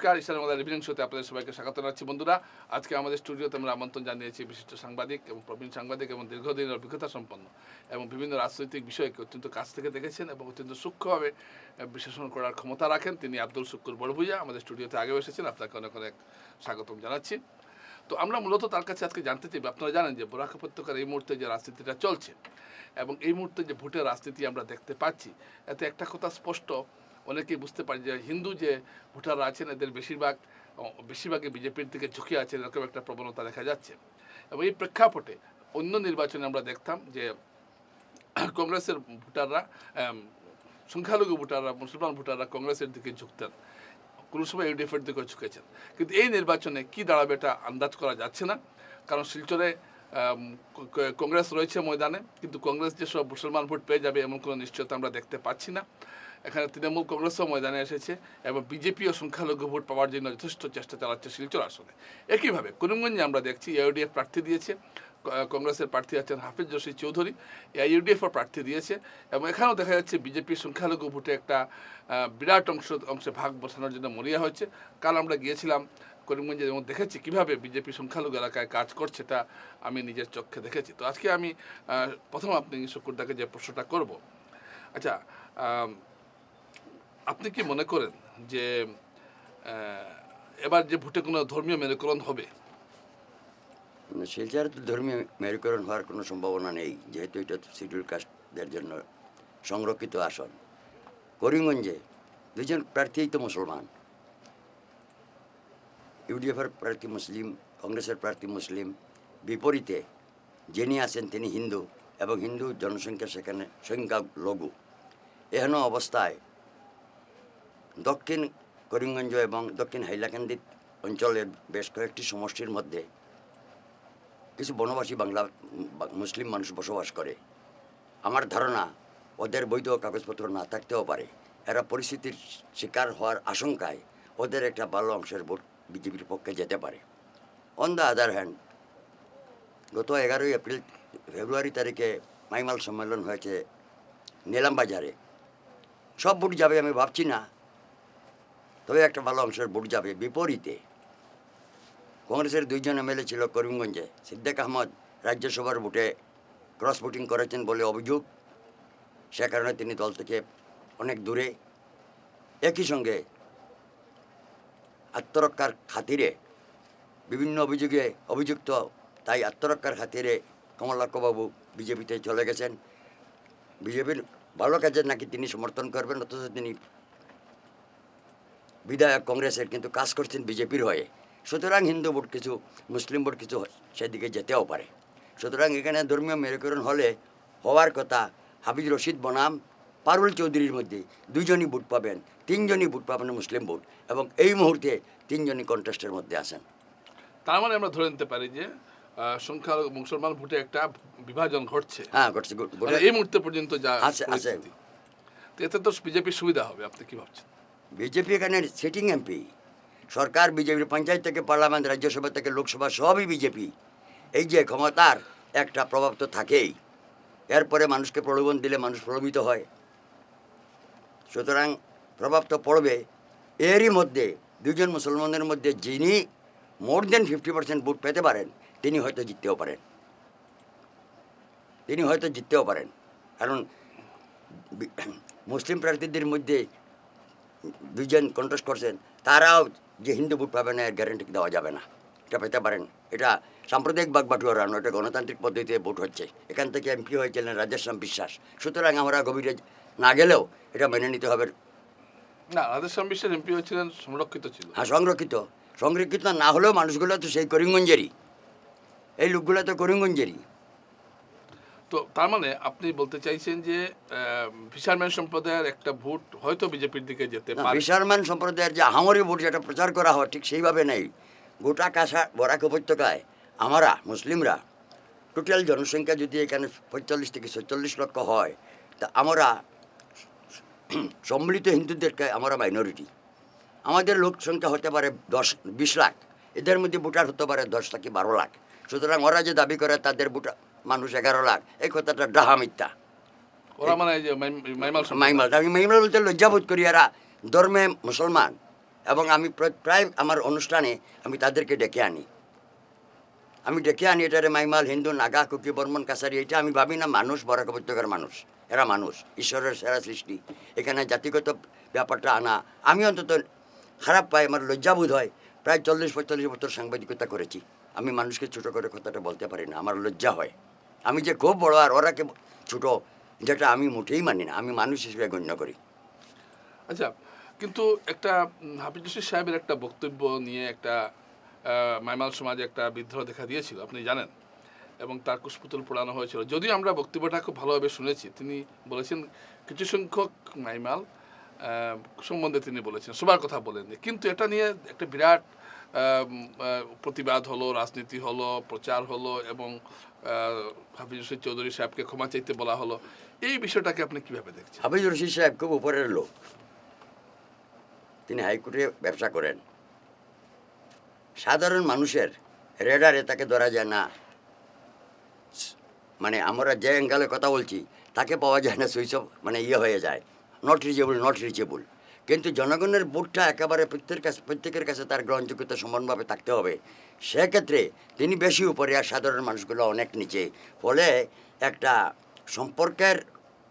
নমস্কার ইসলাম আমাদের রিভিনিং শোতে আপনাদের সবাইকে স্বাগত জানাচ্ছি। বন্ধুরা, আজকে আমাদের স্টুডিওতে আমরা আমন্ত্রণ জানিয়েছি বিশিষ্ট সাংবাদিক এবং প্রবীণ সাংবাদিক এবং দীর্ঘদিনের অভিজ্ঞতা সম্পন্ন এবং বিভিন্ন রাজনৈতিক বিষয়কে অত্যন্ত কাছ থেকে দেখেছেন এবং অত্যন্ত সূক্ষ্মভাবে বিশ্লেষণ করার ক্ষমতা রাখেন। তিনি আব্দুল শুক্কুর বড়ভুজা আমাদের স্টুডিওতে আগেও এসেছেন, আপনাকে অনেক অনেক স্বাগতম জানাচ্ছি। তো আমরা মূলত তার কাছে আজকে জানতে চাইব, আপনারা জানেন যে বরাক উপত্যকার এই মুহূর্তে যে রাজনীতিটা চলছে এবং এই মুহূর্তে যে ভোটের রাজনীতি আমরা দেখতে পাচ্ছি, এতে একটা কথা স্পষ্ট অনেকেই বুঝতে পারি যে হিন্দু যে ভোটাররা আছেন, এদের বেশিরভাগ বেশিরভাগই বিজেপির দিকে ঝুঁকে আছেন, এরকম একটা প্রবণতা দেখা যাচ্ছে। এবং এই প্রেক্ষাপটে অন্য নির্বাচনে আমরা দেখতাম যে কংগ্রেসের ভোটাররা সংখ্যালঘু ভোটাররা, মুসলমান ভোটাররা কংগ্রেসের দিকে ঝুঁকতেন। কোনো সময় ইউডিএফের দিকে ঝুঁকেছেন। কিন্তু এই নির্বাচনে কি দাঁড়াবে এটা আন্দাজ করা যাচ্ছে না। কারণ শিলচরে কংগ্রেস রয়েছে ময়দানে, কিন্তু কংগ্রেস যেসব মুসলমান ভোট পেয়ে যাবে এমন কোনো নিশ্চয়তা আমরা দেখতে পাচ্ছি না। এখানে তৃণমূল কংগ্রেসও ময়দানে এসেছে এবং বিজেপিও সংখ্যালঘু ভোট পাওয়ার জন্য যথেষ্ট চেষ্টা চালাচ্ছে শিলচর আসনে। একইভাবে করিমগঞ্জে আমরা দেখছি ইউডিএফ প্রার্থী দিয়েছে কংগ্রেসের প্রার্থী আছেন হাফিজ জসি চৌধুরী ইউডিএফও প্রার্থী দিয়েছে এবং এখানেও দেখা যাচ্ছে বিজেপির সংখ্যালঘু ভোটে একটা বিরাট অংশ, অংশে ভাগ বসানোর জন্য মরিয়া হয়েছে। কাল আমরা গিয়েছিলাম করিমগঞ্জে এবং দেখেছি, কীভাবে বিজেপি সংখ্যালঘু এলাকায় কাজ করছে তা আমি নিজের চক্ষে দেখেছি। তো আজকে আমি প্রথম আপনি শুকুরদাকে যে প্রশ্নটা করব। আচ্ছা আপনি কি মনে করেন যে এবার যে ভোটে কোনো ধর্মীয় মেরুকরণ হবে? শিলচরে তো ধর্মীয় মেরুকরণ হওয়ার কোনো সম্ভাবনা নেই, যেহেতু এটা শিডিউল কাস্টদের জন্য সংরক্ষিত আসন। করিমগঞ্জে দুজন প্রার্থীই তো মুসলমান। ইউডিএফের প্রার্থী মুসলিম, কংগ্রেসের প্রার্থী মুসলিম, বিপরীতে যিনি আছেন তিনি হিন্দু এবং হিন্দু জনসংখ্যা সেখানে সংখ্যা লঘু এহেন অবস্থায় দক্ষিণ করিমগঞ্জ এবং দক্ষিণ হাইলাকান্দি অঞ্চলের বেশ কয়েকটি সমষ্টির মধ্যে কিছু বনবাসী বাংলা, মুসলিম মানুষ বসবাস করে। আমার ধারণা, ওদের বৈধ কাগজপত্র না থাকতেও পারে। এরা পরিস্থিতির শিকার হওয়ার আশঙ্কায় ওদের একটা ভালো অংশের ভোট বিজেপির পক্ষে যেতে পারে। অন দ্য আদার হ্যান্ড গত এগারোই এপ্রিল, ফেব্রুয়ারি তারিখে মাইমাল সম্মেলন হয়েছে নিলাম বাজারে। সব ভোট যাবে আমি ভাবছি না, তবে একটা ভালো অংশের ভোট যাবে বিপরীতে। কংগ্রেসের দুইজন এমএলএ ছিল করিমগঞ্জে, সিদ্দিক আহমদ রাজ্যসভার ভোটে ক্রস ভোটিং করেছেন বলে অভিযোগ। সে কারণে তিনি দল থেকে অনেক দূরে। একই সঙ্গে আত্মরক্ষার খাতিরে বিভিন্ন অভিযোগে অভিযুক্ত, তাই আত্মরক্ষার খাতিরে কমলাক্ষবাবু বিজেপিতে চলে গেছেন। বিজেপির ভালো কাজের নাকি তিনি সমর্থন করবেন, অথচ তিনি বিধায়ক কংগ্রেসের কিন্তু কাজ করছেন বিজেপির হয়ে। সুতরাং হিন্দু ভোট কিছু, মুসলিম ভোট কিছু সেদিকে যেতেও পারে। সুতরাং এখানে ধর্মীয় মেরুকরণ হলে হওয়ার কথা হাবিজ রশিদ বনাম পারুল চৌধুরীর মধ্যে দুইজনই ভোট পাবেন তিনজনই ভোট পাবেন মুসলিম ভোট এবং এই মুহূর্তে তিনজনই কন্টেস্টের মধ্যে আছেন। তার মানে আমরা ধরে নিতে পারি যে সংখ্যালঘু মুসলমান ভোটে একটা বিভাজন ঘটছে। হ্যাঁ ঘটছে ঘট- ঘটে- এই মুহূর্তে পর্যন্ত যা আছে, আছে। এতে তো বিজেপির সুবিধা হবে আপনি কি ভাবছেন? বিজেপি এখানে সিটিং এমপি সরকার বিজেপির পঞ্চায়েত থেকে পার্লামেন্ট রাজ্যসভা থেকে লোকসভা সবই বিজেপি। এই যে ক্ষমতার একটা প্রভাব তো থাকেই। এরপরে মানুষকে প্রলোভন দিলে মানুষ প্রলোভিত হয়। সুতরাং প্রভাব তো পড়বে। এরই মধ্যে দুজন মুসলমানদের মধ্যে যিনি more than fifty percent vote পেতে পারেন, তিনি হয়তো জিততেও পারেন। তিনি হয়তো জিততেও পারেন। কারণ মুসলিম প্রার্থীদের মধ্যে দুজন কন্টেস্ট করছেন, তারাও যে হিন্দু ভোট পাবে না, এর গ্যারেন্টি দেওয়া যাবে না। এটা পেতে পারেন। এটা সাম্প্রদায়িক বাগবাটুয়ারা নয় এটা গণতান্ত্রিক পদ্ধতিতে ভোট হচ্ছে। এখান থেকে এমপি হয়েছিলেন রাজেশ্যাম বিশ্বাস। সুতরাং আমরা গভীরে না গেলেও এটা মেনে নিতে হবে। না রাধেশ্যাম বিশ্বের এমপি হয়েছিলেন সংরক্ষিত ছিল। হ্যাঁ সংরক্ষিত। সংরক্ষিত না হলেও মানুষগুলো তো সেই করিমগঞ্জেরই। এই লোকগুলো তো করিমগঞ্জেরই। তো তার মানে আপনি বলতে চাইছেন যে ফিশারম্যান সম্প্রদায়ের একটা ভোট হয়তো বিজেপির দিকে যেতে পারে। ফিশারম্যান সম্প্রদায়ের যে আহামরি ভোট যেটা প্রচার করা হয় ঠিক সেইভাবে নেই। গোটা কাঁসা বরাক উপত্যকায় আমরা মুসলিমরা টোটাল জনসংখ্যা যদি এখানে পঁয়তাল্লিশ থেকে ছয়চল্লিশ লক্ষ হয় তা আমরা সম্মিলিত হিন্দুদেরকে আমরা মাইনরিটি আমাদের লোক সংখ্যা হতে পারে দশ বিশ লাখ। এদের মধ্যে ভোটার হতে পারে দশ থেকে বারো লাখ। সুতরাং ওরা যে দাবি করে তাদের ভোটার মানুষ এগারো লাখ। এই কথাটা ডাহা মিথ্যা। ওরা মানে মাইমাল আমি মাইমাল বলতে লজ্জাবোধ করি এরা ধর্মে মুসলমান। এবং আমি প্রায় আমার অনুষ্ঠানে আমি তাদেরকে ডেকে আনি। আমি ডেকে আনি এটারে মাইমাল হিন্দু নাগা কুকি বর্মন কাছারি এটা আমি ভাবি না মানুষ বরাক উপত্যকার মানুষ। এরা মানুষ, ঈশ্বরের সেরা সৃষ্টি। এখানে জাতিগত ব্যাপারটা আনা। আমি অন্তত খারাপ পাই, আমার লজ্জাবোধ হয়। প্রায় চল্লিশ, পঁয়তাল্লিশ বছর সাংবাদিকতা করেছি। আমি মানুষকে ছোটো করে কথাটা বলতে পারি না, আমার লজ্জা হয়। আমি যে খুব বড় আর ওরা কে ছোটো, যেটা আমি মোটেই মানি না, আমি মানুষ হিসেবে গণ্য করি। আচ্ছা কিন্তু একটা হাফিজ রশিদ সাহেবের একটা বক্তব্য নিয়ে একটা মাইমাল সমাজে একটা বিদ্রোহ দেখা দিয়েছিল, আপনি জানেন? এবং তার কুশপুতুল পোড়ানো হয়েছিল। যদিও আমরা বক্তব্যটা খুব ভালোভাবে শুনেছি, তিনি বলেছেন কিছু সংখ্যক মাইমাল সম্বন্ধে তিনি বলেছেন, সবার কথা বলেননি। কিন্তু এটা নিয়ে একটা বিরাট প্রতিবাদ হলো, রাজনীতি হলো, প্রচার হলো এবং হাফিজ রশিদ চৌধুরী সাহেবকে ক্ষমা চাইতে বলা হলো। এই বিষয়টাকে আপনি কীভাবে দেখছেন? হাফিজ রশিদ সাহেব খুব উপরের লোক। তিনি হাইকোর্টে ব্যবসা করেন। সাধারণ মানুষের রেডারে তাকে ধরা যায় না। মানে আমরা যে অ্যাঙ্গালে কথা বলছি, তাকে পাওয়া যায় না অফ মানে ইয়ে হয়ে যায়। নট রিচেবল নট রিচেবল কিন্তু জনগণের ভোটটা একেবারে প্রত্যেকের কাছে প্রত্যেকের কাছে তার গ্রহণযোগ্যতা সমানভাবে থাকতে হবে। সেক্ষেত্রে তিনি বেশি উপরে আর সাধারণ মানুষগুলো অনেক নিচে। ফলে একটা সম্পর্কের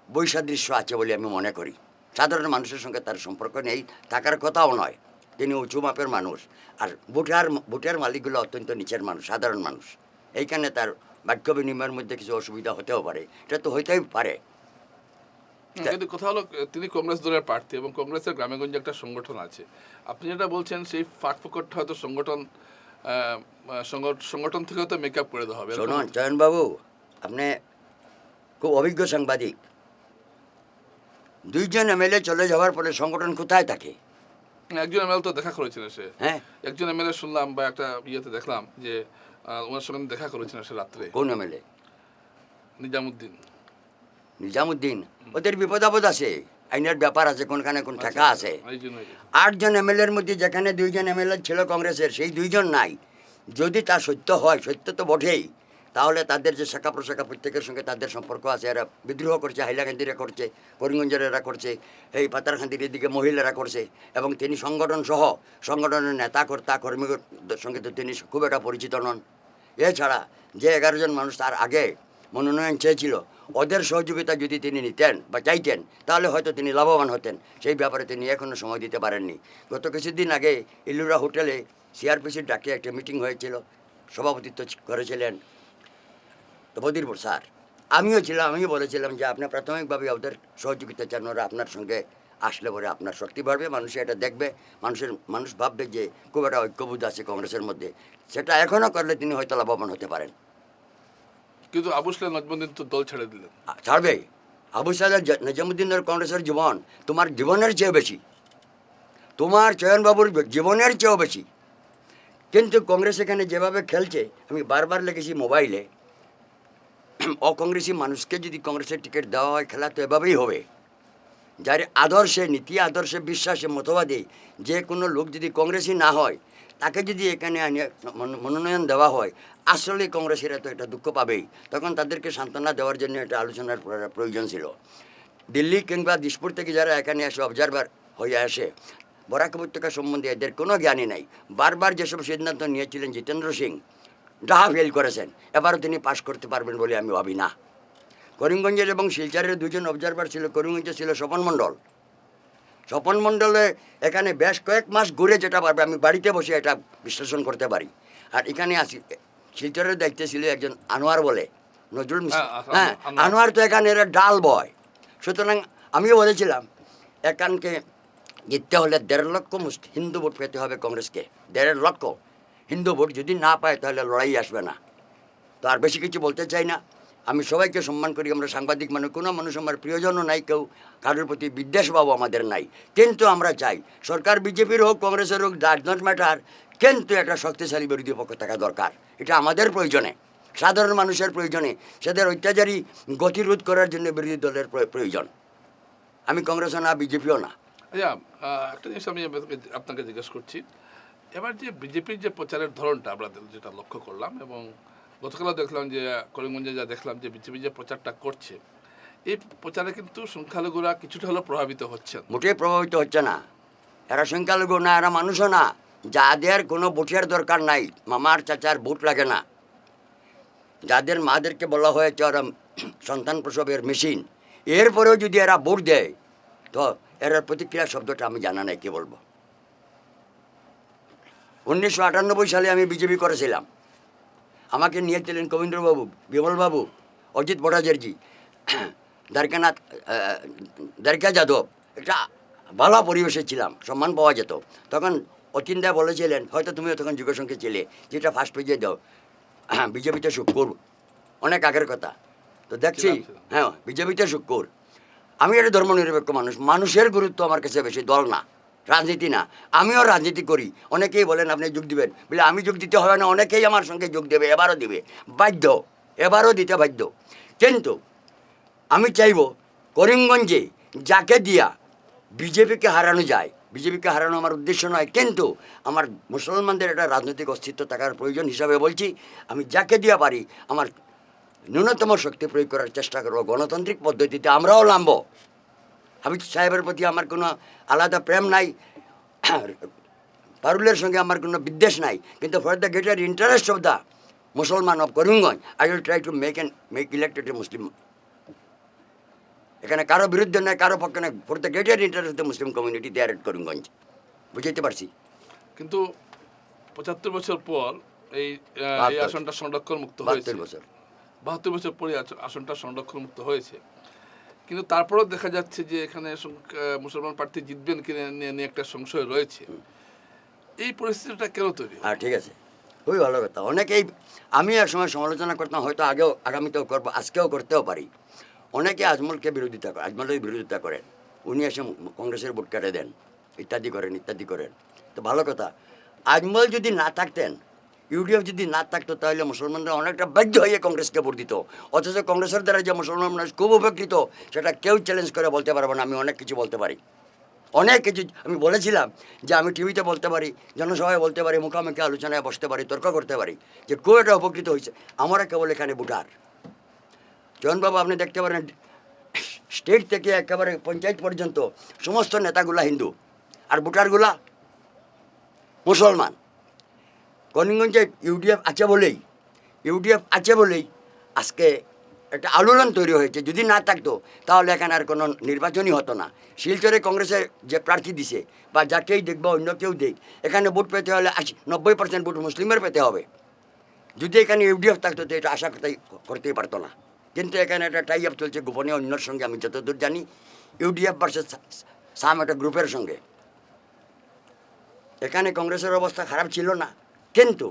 বৈসাদৃশ্য আছে বলে আমি মনে করি। সাধারণ মানুষের সঙ্গে তার সম্পর্ক নেই, থাকার কথাও নয়। তিনি উঁচু মাপের মানুষ। আর ভোটার ভোটের মালিকগুলো অত্যন্ত নিচের মানুষ, সাধারণ মানুষ। এইখানে তার বাক্য বিনিময়ের মধ্যে কিছু অসুবিধা হতেও পারে। এটা তো হইতেই পারে। কিন্তু কথা হলো তিনি কংগ্রেস দলের প্রার্থী এবং কংগ্রেসের গ্রামেগঞ্জে একটা সংগঠন আছে। আপনি যেটা বলছেন সেই হয়তো সংগঠন সংগঠন থেকে মেকআপ করে দেওয়া হবে। এরকম- শুনুন চয়নবাবু আপনি খুব অভিজ্ঞ সাংবাদিক। দুইজন এমএলএ চলে যাওয়ার পরে সংগঠন কোথায় থাকে? একজন এমএলএ তো দেখা করেছিল সে। হ্যাঁ। একজন এমএলএ শুনলাম বা একটা ইয়েতে দেখলাম যে ওনার সঙ্গে দেখা করেছিলেন সে রাত্রে। কোন এমএলএ নিজামুদ্দিন। নিজামুদ্দিন? ওদের বিপদ আপদ আছে। আইনের ব্যাপার আছে কোনখানে কোন ঠেকা আছে। আটজন এম আটজন এমএলএর মধ্যে যেখানে দুইজন এমএলএ ছিল কংগ্রেসের সেই দুইজন নাই। যদি তা সত্য হয় সত্য তো বটেই। তাহলে তাদের যে শাখা প্রশাখা প্রত্যেকের সঙ্গে তাদের সম্পর্ক আছে। এরা বিদ্রোহ করছে, হাইলাকান্দিরা করছে করিমগঞ্জের এরা করছে, এই পাতারখান্দির এদিকে মহিলারা করছে এবং তিনি সংগঠন সহ সংগঠনের নেতা, কর্তা, কর্মীদের সঙ্গে তো তিনি খুব একটা পরিচিত নন। এছাড়া যে এগারো জন মানুষ তার আগে মনোনয়ন চেয়েছিল, ওদের সহযোগিতা যদি তিনি নিতেন বা চাইতেন, তাহলে হয়তো তিনি লাভবান হতেন। সেই ব্যাপারে তিনি এখনও সময় দিতে পারেননি। গত কিছুদিন আগে ইলুরা হোটেলে সিআরপিসির ডাকে একটা মিটিং হয়েছিল। সভাপতিত্ব করেছিলেন বদিরপুর স্যার আমিও ছিলাম আমিও বলেছিলাম যে আপনি প্রাথমিকভাবে ওদের সহযোগিতা চান ওরা আপনার সঙ্গে আসলে পরে আপনার শক্তি বাড়বে মানুষ এটা দেখবে মানুষের মানুষ ভাববে যে খুব একটা ঐক্যবোধ আছে কংগ্রেসের মধ্যে সেটা এখনও করলে তিনি হয়তো লাভবান হতে পারেন। কিন্তু আবু সালেম নজমুদ্দিন তো দল ছেড়ে দিলেন। ছাড়বে। আবু সাহেব নিজামুদ্দিনের কংগ্রেসের জীবন তোমার জীবনের চেয়েও বেশি। তোমার চয়নবাবুর জীবনের চেয়েও বেশি। কিন্তু কংগ্রেস এখানে যেভাবে খেলছে আমি বারবার লেগেছি মোবাইলে অকংগ্রেসি মানুষকে যদি কংগ্রেসের টিকিট দেওয়া হয়, খেলা তো এভাবেই হবে। যার আদর্শে, নীতি আদর্শে, বিশ্বাসে, মতবাদে যে কোনো লোক যদি কংগ্রেসই না হয়, তাকে যদি এখানে মনোনয়ন দেওয়া হয়, আসলে কংগ্রেসেরা তো এটা দুঃখ পাবেই। তখন তাদেরকে সান্ত্বনা দেওয়ার জন্য এটা আলোচনার প্রয়োজন ছিল। দিল্লি কিংবা দিসপুর থেকে যারা এখানে এসে অবজারভার হয়ে আসে, বরাক উপত্যকা সম্বন্ধে এদের কোনো জ্ঞানই নাই। বারবার যেসব সিদ্ধান্ত নিয়েছিলেন জিতেন্দ্র সিং ডাহা ফেল করেছেন। এবারও তিনি পাশ করতে পারবেন বলে আমি ভাবি না। করিমগঞ্জের এবং শিলচরের দুজন অবজারভার ছিল করিমগঞ্জে ছিল স্বপন মণ্ডল। স্বপন মণ্ডলে এখানে বেশ কয়েক মাস ঘুরে যেটা পারবে আমি বাড়িতে বসে এটা বিশ্লেষণ করতে পারি। আর এখানে আসি শিলচরের দায়িত্বে ছিল একজন আনোয়ার বলে নজরুল হ্যাঁ, আনোয়ার- হ্যাঁ আনোয়ার। তো এখানে এরা ডাল বয়। সুতরাং আমিও বলেছিলাম এখানকে জিততে হলে দেড় লক্ষ হিন্দু ভোট পেতে হবে কংগ্রেসকে। দেড় লক্ষ। হিন্দু ভোট যদি না পায়, তাহলে লড়াই আসবে না। তো আর বেশি কিছু বলতে চাই না। আমি সবাইকে সম্মান করি, আমরা সাংবাদিক মানুষ, কোনো মানুষ আমার প্রিয়জনও নাই, কেউ কারোর প্রতি বিদ্বেষভাবও আমাদের নাই। কিন্তু আমরা চাই, সরকার বিজেপির হোক, কংগ্রেসের হোক ডাজ নট ম্যাটার কিন্তু একটা শক্তিশালী বিরোধী পক্ষ থাকা দরকার। এটা আমাদের প্রয়োজনে, সাধারণ মানুষের প্রয়োজনে, সেদের অত্যাচারী গতিরোধ করার জন্য বিরোধী দলের প্রয়োজন। আমি কংগ্রেসও না, বিজেপিও না। আচ্ছা একটা জিনিস আমি আপনাকে জিজ্ঞেস করছি। এবার যে বিজেপির যে প্রচারের ধরনটা আমরা যেটা লক্ষ্য করলাম এবং গতকালও দেখলাম যে করিমগঞ্জে যা দেখলাম যে বিজেপি যে প্রচারটা করছে, এই প্রচারে কিন্তু সংখ্যালঘুরা কিছুটা হলেও প্রভাবিত হচ্ছেন। মোটেই প্রভাবিত হচ্ছে না। এরা সংখ্যালঘু না, এরা মানুষও না। যাদের কোনো ভোটের দরকার নাই, মামার চাচার ভোট লাগে না। যাদের মাদেরকে বলা হয়েছে ওরা সন্তান প্রসবের মেশিন, এরপরেও যদি এরা ভোট দেয়, তো এর প্রতিক্রিয়া শব্দটা আমি জানা নাই, কি বলব? উনিশশো আটানব্বই সালে আমি বিজেপি করেছিলাম। আমাকে নিয়েছিলেন কবীন্দ্রবাবু বিমলবাবু অজিত ভট্টাচার্যী দ্বারকানাথ দ্বারকা যাদব। একটা ভালো পরিবেশে ছিলাম সম্মান পাওয়া যেত। তখন অচিন্তা বলেছিলেন হয়তো তুমিও তখন যুগসংখ্যে ছিলে যেটা ফার্স্ট পেজে দাও বিজেপিতে শুক্কুর অনেক আগের কথা। তো দেখছি। হ্যাঁ বিজেপিতে শুক্কুর আমি একটা ধর্মনিরপেক্ষ মানুষ মানুষের গুরুত্ব আমার কাছে বেশি দল না। রাজনীতি না। আমিও রাজনীতি করি। অনেকেই বলেন, আপনি যোগ দিবেন। বলে, আমি যোগ দিতে হবে না। অনেকেই আমার সঙ্গে যোগ দেবে, এবারও দিবে। বাধ্য, এবারও দিতে বাধ্য। কিন্তু আমি চাইব, করিমগঞ্জে যাকে দিয়া বিজেপিকে হারানো যায়, বিজেপিকে হারানো আমার উদ্দেশ্য নয়, কিন্তু আমার মুসলমানদের একটা রাজনৈতিক অস্তিত্ব থাকার প্রয়োজন হিসাবে বলছি, আমি যাকে দিয়া পারি, আমার ন্যূনতম শক্তি প্রয়োগ করার চেষ্টা করব। গণতান্ত্রিক পদ্ধতিতে আমরাও নামবো। হাবিজ সাহেবের প্রতি আমার কোনো আলাদা প্রেম নাই। পারুলের সঙ্গে আমার কোনো বিদ্বেষ নাই। কিন্তু for the greater interest of the Musalman of Karimganj I will try to make and make elected a Muslim এখানে কারও বিরুদ্ধে নয় কারও পক্ষে নয়। For the greater interest of the Muslim community there at Karimganj বুঝাইতে পারছি? কিন্তু পঁচাত্তর বছর পর এই। আসনটা সংরক্ষণ মুক্ত হয়েছে। বাহাত্তর বছর। বাহাত্তর বছর পরে আসনটা সংরক্ষণ মুক্ত হয়েছে। কিন্তু তারপরেও দেখা যাচ্ছে যে এখানে মুসলমান প্রার্থী জিতবেন কিনা নিয়ে একটা সংশয় রয়েছে। এই পরিস্থিতিটা কেন তৈরি হ্যাঁ ঠিক আছে। খুবই ভালো কথা। অনেকেই আমি এক সময় সমালোচনা করতাম, হয়তো আগেও আগামীতেও করব, আজকেও করতেও পারি। অনেকে আজমলকে বিরোধিতা করে আজমলের বিরোধিতা করেন। উনি এসে কংগ্রেসের ভোট কেটে দেন। ইত্যাদি করেন ইত্যাদি করেন। তো ভালো কথা। আজমল যদি না থাকতেন ইউডিএফ যদি না থাকতো তাহলে মুসলমানরা অনেকটা বাধ্য হয়ে কংগ্রেসকে ভোট দিত। অথচ কংগ্রেসের দ্বারা যে মুসলমান মানুষ খুব উপকৃত, সেটা কেউ চ্যালেঞ্জ করে বলতে পারব না, আমি অনেক কিছু বলতে পারি। অনেক কিছু, আমি বলেছিলাম যে আমি টিভিতে বলতে পারি, জনসভায় বলতে পারি, মুখামুখি আলোচনায় বসতে পারি, তর্ক করতে পারি যে কেউ এটা উপকৃত হয়েছে। আমরা কেবল এখানে ভোটার। জয়নবাবু আপনি দেখতে পারেন, স্টেট থেকে একেবারে পঞ্চায়েত পর্যন্ত সমস্ত নেতাগুলা হিন্দু। আর ভোটারগুলা মুসলমান। করিমগঞ্জে ইউডিএফ আছে বলেই, ইউডিএফ আছে বলেই আজকে একটা আলোড়ন তৈরি হয়েছে। যদি না থাকতো, তাহলে এখানে আর কোনো নির্বাচনই হতো না। শিলচরে কংগ্রেসের যে প্রার্থী দিছে, বা যাকেই দেখব, অন্য কেউ দেখ, এখানে ভোট পেতে হলে আশি, নব্বই পার্সেন্ট ভোট মুসলিমের পেতে হবে। যদি এখানে ইউডিএফ থাকতো, তো এটা আশা করতেই করতেই পারতো না। কিন্তু এখানে একটা টাই আপ চলছে গোপনীয় অন্যর সঙ্গে, আমি যতদূর জানি, ইউডিএফ ভার্সেস সাম একটা গ্রুপের সঙ্গে। এখানে কংগ্রেসের অবস্থা খারাপ ছিল না। কিন্তু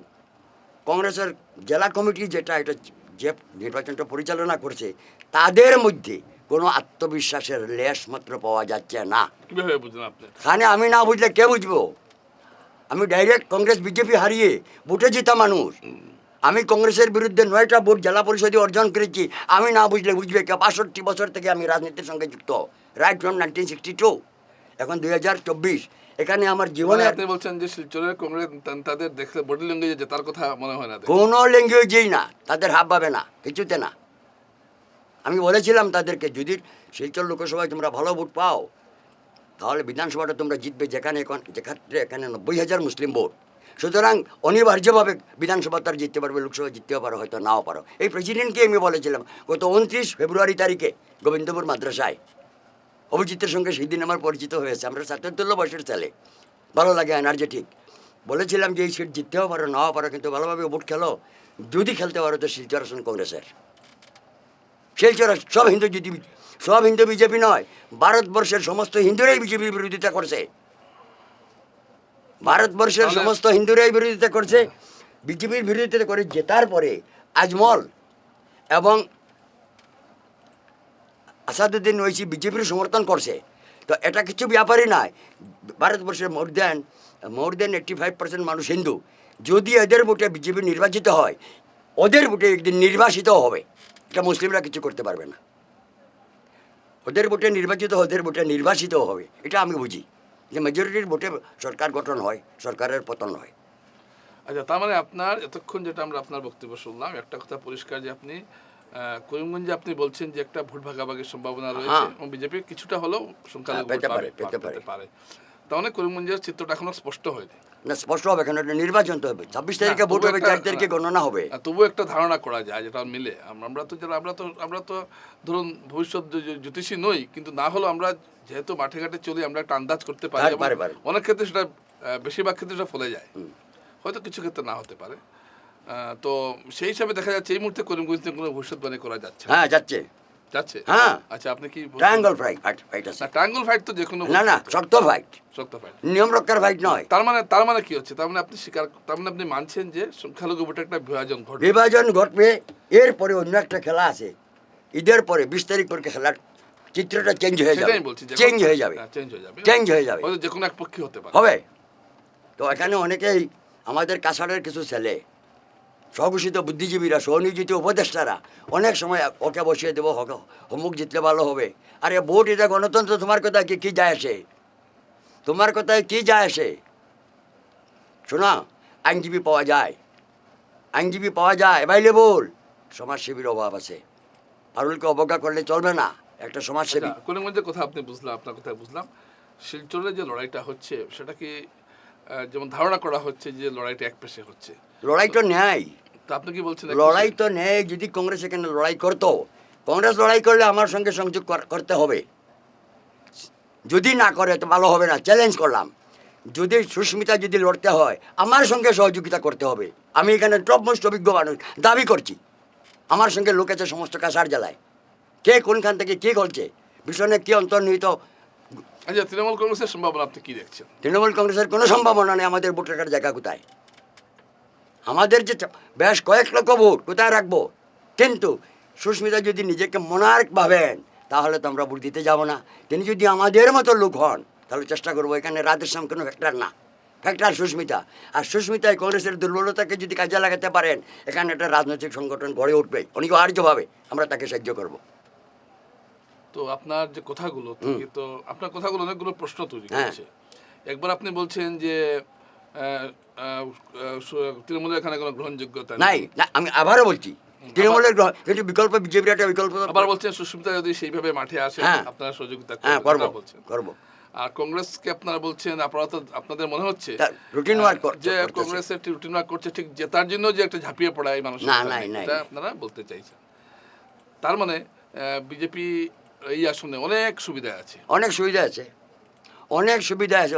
কংগ্রেসের জেলা কমিটি যেটা এটা যে নির্বাচনটা পরিচালনা করছে তাদের মধ্যে কোনো আত্মবিশ্বাসের লেশ মাত্র পাওয়া যাচ্ছে না। খানে আমি না বুঝলে কে বুঝব? আমি ডাইরেক্ট কংগ্রেস বিজেপি হারিয়ে ভোটে জিতা মানুষ। আমি কংগ্রেসের বিরুদ্ধে নয়টা ভোট জেলা পরিষদে অর্জন করেছি। আমি না বুঝলে বুঝবে কে? বাষট্টি বছর থেকে আমি রাজনীতির সঙ্গে যুক্ত। Right from nineteen sixty two এখন দুই হাজার চব্বিশ। এখানে আমার জীবনে আপনি বলছেন যে শিলচরের কংগ্রেস তাদের দেখলে বডি ল্যাঙ্গুয়েজে জেতার কথা মনে হয় না। কোনো ল্যাঙ্গুয়েজেই না তাদের হাব পাবে না কিছুতে না। আমি বলেছিলাম তাদেরকে যদি শিলচর লোকসভায় তোমরা ভালো ভোট পাও তাহলে বিধানসভাটা তোমরা জিতবে যেখানে এখন যেখানে এখানে নব্বই হাজার মুসলিম ভোট। সুতরাং অনিবার্যভাবে বিধানসভা তার জিততে পারবে লোকসভা জিততেও পারো হয়তো নাও পারো। এই প্রেসিডেন্টকে আমি বলেছিলাম গত উনত্রিশ ফেব্রুয়ারি তারিখে গোবিন্দপুর মাদ্রাসায় অভিজিতের সঙ্গে সেই দিন আমার পরিচিত হয়েছে। আমরা সাতাত্তর বয়সের ছেলে। ভালো লাগে এনার্জেটিক বলেছিলাম যে এই সিট জিততেও পারো নাও পারো কিন্তু ভালোভাবে ভোট খেলো। যদি খেলতে পারো তো শিলচর আসন কংগ্রেসের। শিলচর সব হিন্দু যদি সব হিন্দু বিজেপি নয় ভারতবর্ষের সমস্ত হিন্দুরাই বিজেপির বিরোধিতা করছে। ভারতবর্ষের সমস্ত হিন্দুরাই বিরোধিতা করছে। বিজেপির বিরোধিতা করে জেতার পরে আজমল এবং আসাদুদ্দিন ওইসি বিজেপির সমর্থন করছে। তো এটা কিছু ব্যাপারই নয়। ভারতবর্ষের more than more than eighty five percent মানুষ হিন্দু। যদি এদের ভোটে বিজেপি নির্বাচিত হয়, ওদের ভোটে একদিন নির্বাসিত হবে। এটা মুসলিমরা কিছু করতে পারবে না। ওদের ভোটে নির্বাচিত, ওদের ভোটে নির্বাসিত হবে। এটা আমি বুঝি। যে মেজরিটির ভোটে সরকার গঠন হয়, সরকারের পতন হয়। আচ্ছা তার মানে আপনার, এতক্ষণ যেটা আমরা আপনার বক্তব্য শুনলাম, একটা কথা পরিষ্কার যে আপনি করিমগঞ্জে আপনি বলছেন যে একটা ভোট ভাগাভাগির সম্ভাবনা রয়েছে হ্যাঁ। এবং বিজেপি কিছুটা হলেও সংখ্যালঘু হ্যাঁ, পেতে পারে, মানে করিমগঞ্জের চিত্রটা এখনও স্পষ্ট হয়নি। না স্পষ্ট হবে কেন? এটা নির্বাচন তো হবে। ছাব্বিশ তারিখে ভোট হবে চার তারিখে গণনা হবে। তবুও একটা ধারণা করা যায় যেটা মিলে। আমরা তো যারা আমরা তো আমরা তো ধরুন ভবিষ্যৎ জ্যো- জ্যো- জ্যোতিষী নই কিন্তু না হলেও আমরা যেহেতু মাঠে ঘাটে চলি আমরা একটা আন্দাজ করতে পারি। অনেক ক্ষেত্রে সেটা বেশিরভাগ ক্ষেত্রে সেটা ফলে যায়। হয়তো কিছু ক্ষেত্রে না হতে পারে। তো সেই হিসাবে দেখা যাচ্ছে এই মুহূর্তে করিমগঞ্জ থেকে কোনো ভবিষ্যৎবাণী করা যাচ্ছে হ্যাঁ যাচ্ছে। যাচ্ছে? হ্যাঁ। আচ্ছা আপনি কি ট্রায়াঙ্গল ফাইট ফাইট আছে। ট্রায়াঙ্গল ফাইট তো যে কোনো না না শক্ত ফাইট শক্ত ফাইট নিয়ম রক্ষার ফাইট নয়। তার মানে তার মানে কি হচ্ছে? তার মানে আপনি স্বীকার তার মানে আপনি মানছেন যে সংখ্যালঘু ভোটে একটা বিভাজন ঘটবে। বিভাজন ঘটবে এরপরে অন্য একটা খেলা আছে। ঈদের পরে বিশ তারিখ পরে খেলার চিত্রটা চেঞ্জ হয়ে যাবে। সেটাই বলছি যে- চেঞ্জ হয়ে যাবে। হ্যাঁ, চেঞ্জ হয়ে যাবে। চেঞ্জ হয়ে যাবে। যে কোনো এক পক্ষে হতে পারে। হবে। তো এখানে অনেকেই আমাদের কাছাড়ের কিছু ছেলে স্বঘোষিত বুদ্ধিজীবীরা স্বনিয়োজিত উপদেষ্টারা অনেক সময় ওকে বসিয়ে দেবো হক- অমুক জিতলে ভালো হবে। আরে ভোট এটা গণতন্ত্র তোমার কথায় কি কি যায় আসে? তোমার কথায় কি যায় আসে? শোনা আইনজীবী পাওয়া যায়। আইনজীবী পাওয়া যায় অ্যাভাইলেবল সমাজসেবীর অভাব আছে। পারুলকে অবজ্ঞা করলে চলবে না একটা সমাজসেবী। আচ্ছা, মধ্যে কথা আপনি বুঝলাম আপনার কথা বুঝলাম। শিলচরের যে লড়াইটা হচ্ছে সেটা কি যেমন ধারণা করা হচ্ছে যে লড়াইটা এক পেশে হচ্ছে। লড়াই তো ন্যায়। তো আপনি কি বলছেন লড়াই তো নেই যদি কংগ্রেস এখানে লড়াই করতো কংগ্রেস লড়াই করলে আমার সঙ্গে সংযোগ করতে হবে। যদি না করে তো ভালো হবে না চ্যালেঞ্জ করলাম। যদি সুস্মিতা যদি লড়তে হয় আমার সঙ্গে সহযোগিতা করতে হবে। আমি এখানে টপ মোস্ট অভিজ্ঞ মানুষ দাবি করছি। আমার সঙ্গে লোক আছে সমস্ত কাছাড় জেলায়। কে কোনখান থেকে কে করছে? ভীষণে কি অন্তর্নিহিত আচ্ছা তৃণমূল কংগ্রেসের সম্ভাবনা আপনি কি দেখছেন? তৃণমূল কংগ্রেসের কোনো সম্ভাবনা নেই, আমাদের ভোট রাখার জায়গা কোথায়? আমাদের যে বেশ কয়েক লক্ষ ভোট কোথায় রাখব? কিন্তু সুস্মিতা যদি নিজেকে মোনার্ক ভাবেন, তাহলে তো আমরা ভোট দিতে যাব না। তিনি যদি আমাদের মতো লোক হন, তাহলে চেষ্টা করব এখানে রাধেশ্যাম কোনো ফ্যাক্টর না। ফ্যাক্টর সুস্মিতা। আর সুস্মিতায় কংগ্রেসের দুর্বলতাকে যদি কাজে লাগাতে পারেন, এখানে একটা রাজনৈতিক সংগঠন গড়ে উঠবে। অনিবার্যভাবে আমরা তাকে সাহায্য করব। তো আপনার যে কথাগুলো থেকে তো আপনার কথাগুলো অনেকগুলো প্রশ্ন তৈরি হ্যাঁ। করছে। একবার আপনি বলছেন যে তৃণমূলের এখানে কোনো গ্রহণযোগ্যতা নাই। আমি আবারও বলছি তৃণমূলের কিন্তু বিকল্প বিজেপির একটা বিকল্প আবার বলছেন সুস্মিতা যদি সেইভাবে মাঠে আসে হ্যাঁ। আপনারা সহযোগিতা হ্যাঁ করব করব। আর কংগ্রেসকে আপনারা বলছেন আপনারা তো আপনাদের মনে হচ্ছে আহ, করছে- যে করতেছে। কংগ্রেসের রুটিন ওয়ার্ক করছে ঠিক জেতার জন্য যে একটা ঝাঁপিয়ে পড়া এই মানুষ এটা আপনারা বলতে চাইছেন। তার মানে বিজেপি এই আসনে অনেক সুবিধা আছে। অনেক সুবিধা আছে। অনেক সুবিধা আছে।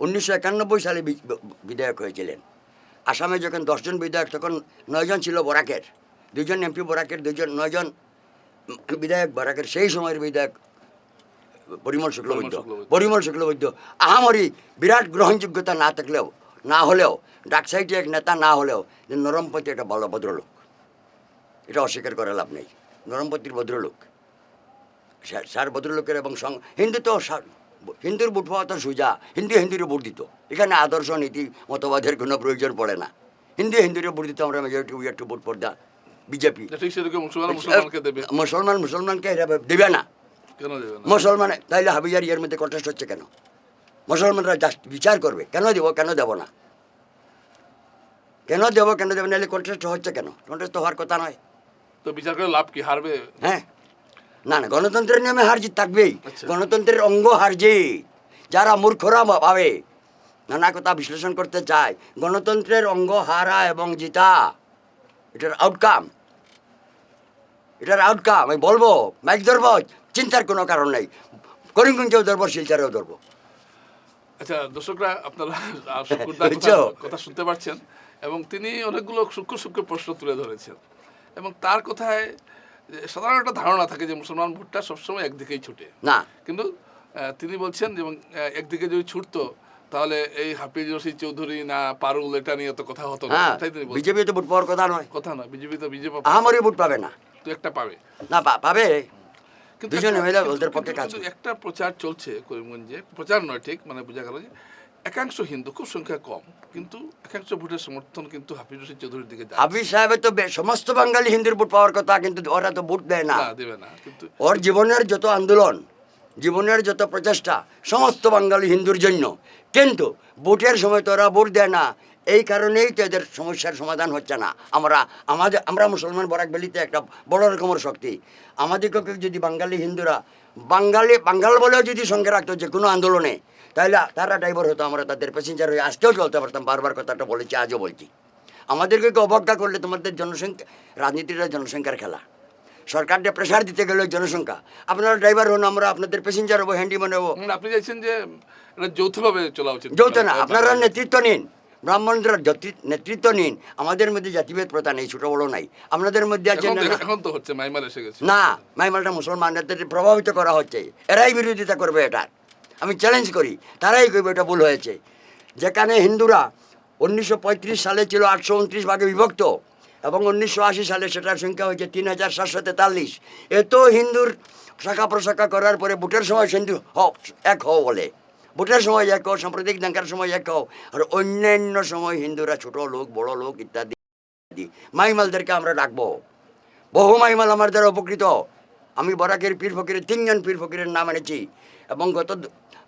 উনিশশো একানব্বই সালে বিধায়ক হয়েছিলেন। আসামে যখন দশজন বিধায়ক তখন নয়জন ছিল বরাকের। দুজন এমপি বরাকের দুজন নয়জন বিধায়ক বরাকের। সেই সময়ের বিধায়ক পরিমল শুক্লবৈদ্য। পরিমল শুক্লবৈদ্য। আহামরি বিরাট গ্রহণযোগ্যতা না থাকলেও না হলেও ডাকসাইটে এক নেতা না হলেও যে নরমপতি একটা ভালো ভদ্রলোক এটা অস্বীকার করে লাভ নেই। নরমপতির ভদ্রলোক। স্যার ভদ্রলোকের এবং সং হিন্দু তো হিন্দুর ভোট পাওয়া তো সোজা হিন্দু হিন্দুরে ভোট দিত। এখানে আদর্শ নীতি মতবাদের কোনো প্রয়োজন পড়ে না। হিন্দু হিন্দুরে ভোট দিত আমরা majority we to vote for the BJP মুসলমান মুসলমানকে দেবে। না। মুসলমান তাইলে হাবিজার ইয়ের মধ্যে কন্টেস্ট হচ্ছে কেন? মুসলমানরা জাস্ট বিচার করবে। কেন দেব কেন দেব না? কেন দেবো কেন দেবো নাহলে কন্টেস্ট হচ্ছে কেন? কন্টেস্ট তো হওয়ার কথা নয়। তো বিচার করে লাভ কি? হারবে? হ্যাঁ। না না গণতন্ত্রের নিয়মে হার জিত থাকবেই। আচ্ছা। গণতন্ত্রের অঙ্গ হার জিত। যারা মূর্খরা ভাবে নানা কথা বিশ্লেষণ করতে চায় গণতন্ত্রের অঙ্গ হারা এবং জিতা এটার আউটকাম এটার আউটকাম আমি বলব মাইক ধরবো চিন্তার কোনো কারণ নেই। করিমগঞ্জেও ধরবো শিলচারেও ধরবো। আচ্ছা দর্শকরা আপনারা কথা- কথা শুনতে পারছেন এবং তিনি অনেকগুলো সূক্ষ্ম সূক্ষ্ম প্রশ্ন তুলে ধরেছেন। এবং তার কথায় সাধারণ একটা ধারণা থাকে যে মুসলমান ভোটটা সবসময় একদিকেই ছুটে। না। কিন্তু তিনি বলছেন এবং একদিকে যদি ছুটতো তাহলে এই হাফিজ রশিদ চৌধুরী না পারুল এটা নিয়ে তো কথা হতো না। হ্যাঁ বিজেপি তো ভোট পাওয়ার কথা নয়। কথা না বিজেপি তো বিজেপি আহামরি ভোট পাবে না। তো একটা পাবে। না পাবে। কিন্তু। একটা প্রচার চলছে করিমগঞ্জে। প্রচার নয় ঠিক মানে বোঝা গেল যে একাংশ হিন্দু খুব সংখ্যা কম কিন্তু একাংশ ভোটের সমর্থন কিন্তু হাফিজ রশিদ চৌধুরীর দিকে হাফিজ সাহেবের তো সমস্ত বাঙালি হিন্দুর ভোট পাওয়ার কথা কিন্তু ওরা তো ভোট দেয় না। দেবে না কিন্তু ওর জীবনের যত আন্দোলন জীবনের যত প্রচেষ্টা সমস্ত বাঙালি হিন্দুর জন্য। কিন্তু ভোটের সময় তো ওরা ভোট দেয় না। এই কারণেই তো এদের সমস্যার সমাধান হচ্ছে না। আমরা আমাদের আমরা মুসলমান বরাক ভ্যালিতে একটা বড় রকমের শক্তি। আমাদেরকে যদি বাঙালি হিন্দুরা বাঙালি বাঙ্গাল বলেও যদি সঙ্গে রাখতো যে কোনো আন্দোলনে তাহলে তারা ড্রাইভার হতো আমরা তাদের প্যাসেঞ্জার হয়ে আজকেও চলতে পারতাম বারবার কথাটা বলেছি আজও বলছি। আমাদেরকে কেউ অবজ্ঞা করলে তোমাদের জনসংখ্যা রাজনীতিটা জনসংখ্যার খেলা। সরকারকে প্রেশার দিতে গেলে জনসংখ্যা। আপনারা ড্রাইভার হন আমরা আপনাদের প্যাসেঞ্জার হব হ্যান্ডিম্যান হব। আপনি চাইছেন যে যৌথভাবে চলা উচিত। যৌথ না আপনারা নেতৃত্ব নিন। ব্রাহ্মণরা নেতৃত্ব নিন। আমাদের মধ্যে জাতিভেদ প্রথা নেই ছোট বড় নাই। আপনাদের মধ্যে আছে না মাইমালটা মুসলমানদের প্রভাবিত করা হচ্ছে। এরাই বিরোধিতা করবে এটার। আমি চ্যালেঞ্জ করি, তারাই করবে এটা ভুল হয়েছে। যেখানে হিন্দুরা উনিশশো পঁয়ত্রিশ সালে ছিল আটশো উনত্রিশ ভাগে বিভক্ত এবং উনিশশো আশি সালে সেটার সংখ্যা হয়েছে তিন হাজার সাতশো তেতাল্লিশ। এত হিন্দুর শাখা প্রশাখা করার পরে ভোটের সময় হিন্দু এক হও বলে। ভোটের সময় এক হও সাম্প্রতিক দাঙ্গার সময় এক হও, আর অন্যান্য সময় হিন্দুরা ছোট লোক, বড় লোক ইত্যাদি ইত্যাদি। মাইমালদেরকে আমরা ডাকবো। বহু মাইমাল আমার দ্বারা উপকৃত। আমি বরাকের পীর ফকিরের, তিনজন পীর ফকিরের নাম এনেছি এবং গত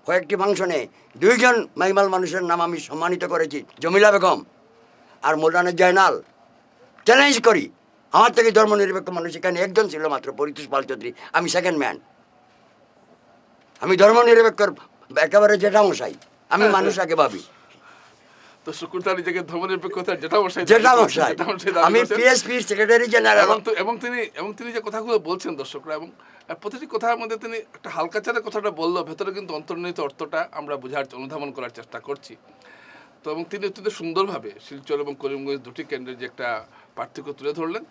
কয়েকটি ফাংশনে দুইজন মাইমাল মানুষের নাম আমি সম্মানিত করেছি জমিলা বেগম আর মৌলানা জয়নাল। চ্যালেঞ্জ করি। আমার থেকে ধর্মনিরপেক্ষ মানুষ এখানে একজন ছিল মাত্র পরিতোষ পাল চৌধুরী। আমি সেকেন্ড ম্যান আমি ধর্মনিরপেক্ষ একেবারে যেটা মশাই আমি মানুষ আগে ভাবি। তো শুকুরতা নিজেকে ধর্মনিরপেক্ষতার যেটা যেটা মশাই দাবি আমি। পিএসপির সেক্রেটারি জেনারেল এবং তিনি এবং তিনি যে কথাগুলো বলছেন দর্শকরা এবং প্রতিটি কথার মধ্যে তিনি একটা হালকা কথাটা বলল ভেতরে কিন্তু অন্তর্নিহিত অর্থটা আমরা বোঝার অনুধাবন করার চেষ্টা করছি। তো এবং তিনি অত্যন্ত সুন্দরভাবে শিলচর এবং করিমগঞ্জ দুটি কেন্দ্রের যে একটা পার্থক্য তুলে ধরলেন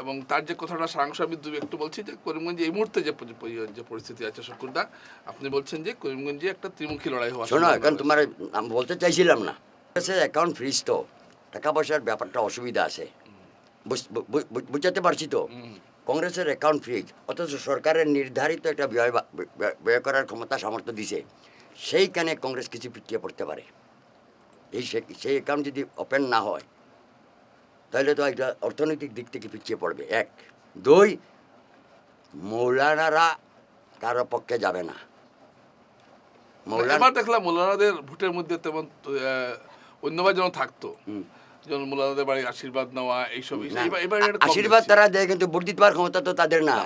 এবং তার যে কথাটা সারাংশ আমি দু একটু বলছি যে করিমগঞ্জে এই মুহূর্তে যে যে পরিস্থিতি আছে শুকুরদা আপনি বলছেন যে করিমগঞ্জে একটা ত্রিমুখী লড়াই হওয়া শোনো এখন তোমার বলতে চাইছিলাম না। অ্যাকাউন্ট ফ্রিজ তো টাকা পয়সার ব্যাপারটা অসুবিধা আছে। বুঝাতে পারছি তো? কংগ্রেসের অ্যাকাউন্ট ফ্রিজ অথচ সরকারের নির্ধারিত একটা ব্যয় ব্যয়- করার ক্ষমতা, সামর্থ্য দিছে, সেইখানে কংগ্রেস কিছু পিছিয়ে পড়তে পারে। এই সে- সেই অ্যাকাউন্ট যদি ওপেন না হয়, তাহলে তো একটা অর্থনৈতিক দিক থেকে পিছিয়ে পড়বে। এক। দুই, মৌলানারা কারও পক্ষে যাবে না। মৌলানা দেখলাম মৌলানাদের ভোটের মধ্যে তেমন অন্যবার যেন থাকতো। যেমন মৌলানাদের বাড়ি আশীর্বাদ নেওয়া এইসব। না, এবার এবার এটা কম আশীর্বাদ তারা দেয় কিন্তু ভোট দিতে পারার ক্ষমতা তো তাদের না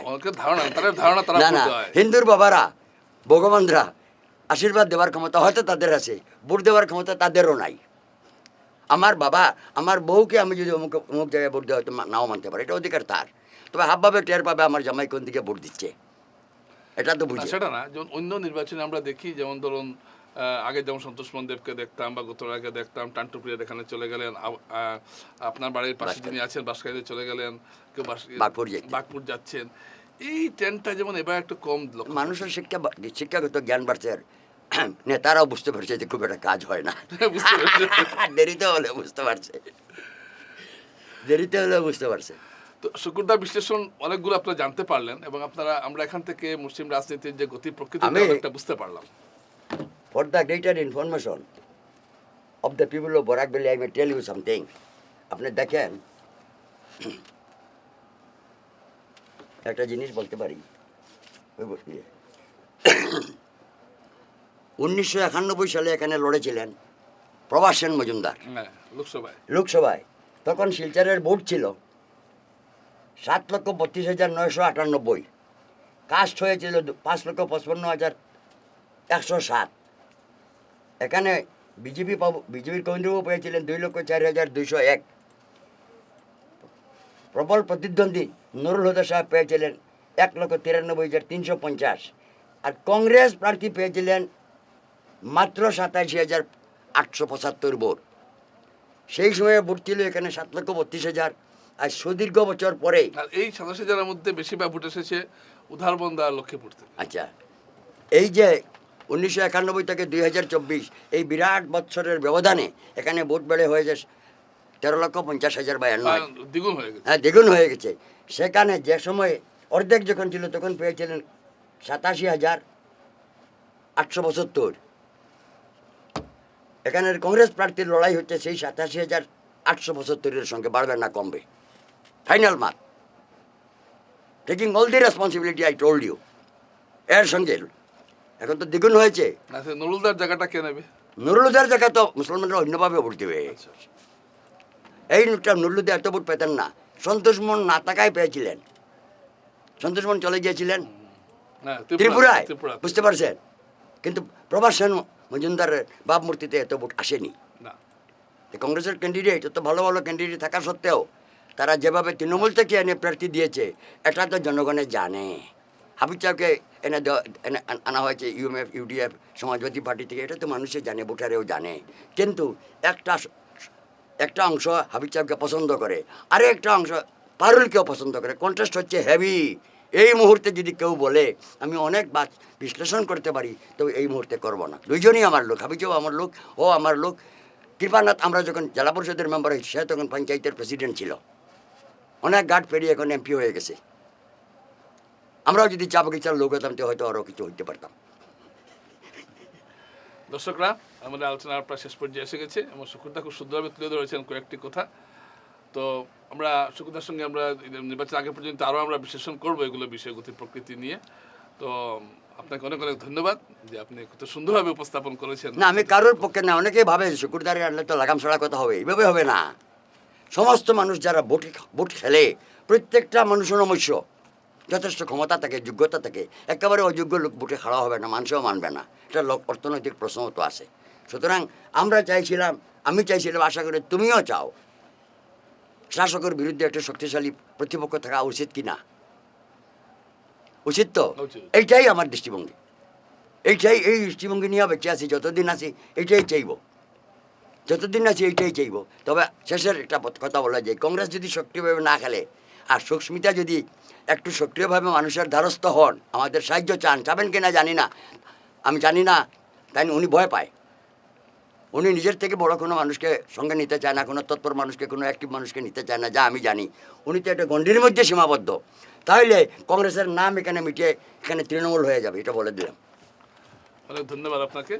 ধারণা তাদের ধারণা তারা না না হিন্দুর বাবারা ভগবানরা আশীর্বাদ দেওয়ার ক্ষমতা হয়তো তাদের আছে ভোট দেওয়ার ক্ষমতা তাদেরও নাই। আমার বাবা আমার বউকে আমি যদি অমুক অমুক জায়গায় ভোট দেওয়া হয়তো নাও মানতে পারে এটা অধিকার তার। তবে হাবভাবে টের পাবে আমার জামাই কোন দিকে ভোট দিচ্ছে। এটা তো না, বুঝে। সেটা না যেমন অন্য নির্বাচনে আমরা দেখি যেমন ধরুন আগে যেমন সন্তোষ দেবকে দেখতাম বা গোতরাকে দেখতাম টান্টু প্রিয়ার এখানে চলে গেলেন আপনার বাড়ির পাশে যিনি আছেন বাসকাইতে চলে গেলেন কেউ বাগপুর যাচ্ছেন। এই ট্রেনটা যেমন এবার একটু কম মানুষের শিক্ষা শিক্ষাগত জ্ঞান বাড়ছে আর নেতারাও বুঝতে পারছে যে খুব একটা কাজ হয় না। দেরিতে হলে বুঝতে পারছে। দেরিতে হলে বুঝতে পারছে। তো শুকুরদা বিশ্লেষণ অনেকগুলো আপনারা জানতে পারলেন এবং আপনারা আমরা এখান থেকে মুসলিম রাজনীতির যে গতি প্রকৃতি একটা বুঝতে পারলাম। For the greater information of the people of Barak Valley, I may tell you something. আপনি দেখেন একটা জিনিস বলতে পারি। উনিশশো একানব্বই সালে এখানে লড়েছিলেন প্রভাস সেন মজুমদার লোকসভায়। লোকসভায়। তখন শিলচরের ভোট ছিল সাত লক্ষ বত্রিশ হাজার নয়শো আটানব্বই। কাস্ট হয়েছিল পাঁচ লক্ষ পঁচপন্ন হাজার একশো সাত। এখানে বিজেপি পাবো বিজেপির কেন্দ্রও পেয়েছিলেন দুই লক্ষ চার হাজার দুইশো এক। প্রবল প্রতিদ্বন্দ্বী নুরুল হুদা সাহেব পেয়েছিলেন এক লক্ষ তিরানব্বই হাজার তিনশো পঞ্চাশ। আর কংগ্রেস প্রার্থী পেয়েছিলেন মাত্র সাতাশি হাজার আটশো পঁচাত্তর ভোট। সেই সময়ে ভোট ছিল এখানে সাত লক্ষ বত্রিশ হাজার। আর সুদীর্ঘ বছর পরে এই সাতাশি জনের মধ্যে বেশিরভাগ ভোট এসেছে উধারবন্দা লক্ষ্মীপুর আচ্ছা এই যে উনিশশো একানব্বই থেকে দুই হাজার চব্বিশ এই বিরাট বৎসরের ব্যবধানে এখানে ভোট বেড়ে হয়ে যায় তেরো লক্ষ পঞ্চাশ হাজার বায়ান্ন। দ্বিগুণ হয়ে গেছে। হ্যাঁ দ্বিগুণ হয়ে গেছে। সেখানে যে সময় অর্ধেক যখন ছিল তখন পেয়েছিলেন সাতাশি হাজার আটশো পঁচাত্তর। এখানের কংগ্রেস প্রার্থীর লড়াই হচ্ছে সেই সাতাশি হাজার আটশো পঁচাত্তরের সঙ্গে বাড়বে না কমবে। Final mark taking all the responsibility I told you এর সঙ্গে এখন তো দ্বিগুণ হয়েছে। আচ্ছা নুরুলদার জায়গাটা কে নেবে? নুরুলুদের জায়গা তো মুসলমানরা অন্যভাবে ভোট দেবে। আচ্ছা এই নোটটা নুরুলুদে এত ভোট পেতেন না। সন্তোষ মন না থাকায় পেয়েছিলেন। সন্তোষ মন চলে গিয়েছিলেন। ত্রিপুরায় বুঝতে পারছেন? কিন্তু প্রভাস সেন মজুমদারের ভাবমূর্তিতে এত ভোট আসেনি। কংগ্রেসের ক্যান্ডিডেট তো ভালো ভালো ক্যান্ডিডেট থাকা সত্ত্বেও তারা যেভাবে তৃণমূল থেকে এনে প্রার্থী দিয়েছে এটা তো জনগণে জানে। সাহেবকে এনে এনে আন- হয়েছে ইউএমএফ, ইউডিএফ, সমাজবাদী পার্টি থেকে। এটা তো মানুষে জানে, ভোটারেও জানে। কিন্তু একটা একটা অংশ হাবিব পছন্দ করে আরে একটা অংশ পারুলকেও পছন্দ করে। কন্টেস্ট হচ্ছে হেভি। এই মুহূর্তে যদি কেউ বলে, আমি অনেক বাস বিশ্লেষণ করতে পারি তবে এই মুহূর্তে করব না। দুইজনই আমার লোক হাবিজাও আমার লোক, ও আমার লোক। কৃপানাথ, আমরা যখন জেলা পরিষদের মেম্বার হয়েছি, সে তখন পঞ্চায়েতের প্রেসিডেন্ট ছিল। অনেক গার্ড পেরিয়ে এখন এমপি হয়ে গেছে। আমরাও যদি চা বাগিচার লোক হতাম তো হয়তো আরও কিছু হইতে পারতাম। দর্শকরা আমাদের আলোচনার প্রায় শেষ পর্যায়ে এসে গেছে। এবং শুকুরদা খুব সুন্দরভাবে তুলে ধরেছেন কয়েকটি কথা। তো আমরা শুকুরদার সঙ্গে আমরা নির্বাচন আগে পর্যন্ত আরও আমরা বিশ্লেষণ করব এগুলো বিষয় গতি প্রকৃতি নিয়ে। তো আপনাকে অনেক অনেক ধন্যবাদ যে আপনি কত সুন্দরভাবে উপস্থাপন করেছেন। না আমি কারোর পক্ষে না অনেকেই ভাবে শুকুরদারে আনলে তো লাগাম ছাড়া কথা হবে এইভাবে হবে না। সমস্ত মানুষ যারা ভোট ভোট খেলে প্রত্যেকটা মানুষের অবশ্য যথেষ্ট ক্ষমতা থাকে যোগ্যতা থাকে একেবারে অযোগ্য লোক ভোটে খাড়া হবে না মানুষও মানবে না। এটা লোক অর্থনৈতিক প্রশ্ন তো আছে। সুতরাং আমরা চাইছিলাম আমি চাইছিলাম আশা করি তুমিও চাও শাসকের বিরুদ্ধে একটা শক্তিশালী প্রতিপক্ষ থাকা উচিত কি না উচিত তো? এইটাই আমার দৃষ্টিভঙ্গি। এইটাই এই দৃষ্টিভঙ্গি নিয়ে বেঁচে আছি যতদিন আছি এইটাই চাইব। যতদিন আছি এইটাই চাইব। তবে শেষের একটা কথা বলা যায় কংগ্রেস যদি সক্রিয়ভাবে না খেলে আর সুস্মিতা যদি একটু সক্রিয়ভাবে মানুষের দ্বারস্থ হন। আমাদের সাহায্য চান। চাবেন কিনা জানি না। আমি জানি না। তাই উনি ভয় পায়। উনি নিজের থেকে বড় কোনো মানুষকে সঙ্গে নিতে চায় না, কোনো তৎপর মানুষকে, কোনো অ্যাক্টিভ মানুষকে নিতে চায় না, যা আমি জানি। উনি তো একটা গণ্ডির মধ্যে সীমাবদ্ধ। তাহলে কংগ্রেসের নাম এখানে মিটিয়ে এখানে তৃণমূল হয়ে যাবে, এটা বলে দিলাম। অনেক ধন্যবাদ আপনাকে।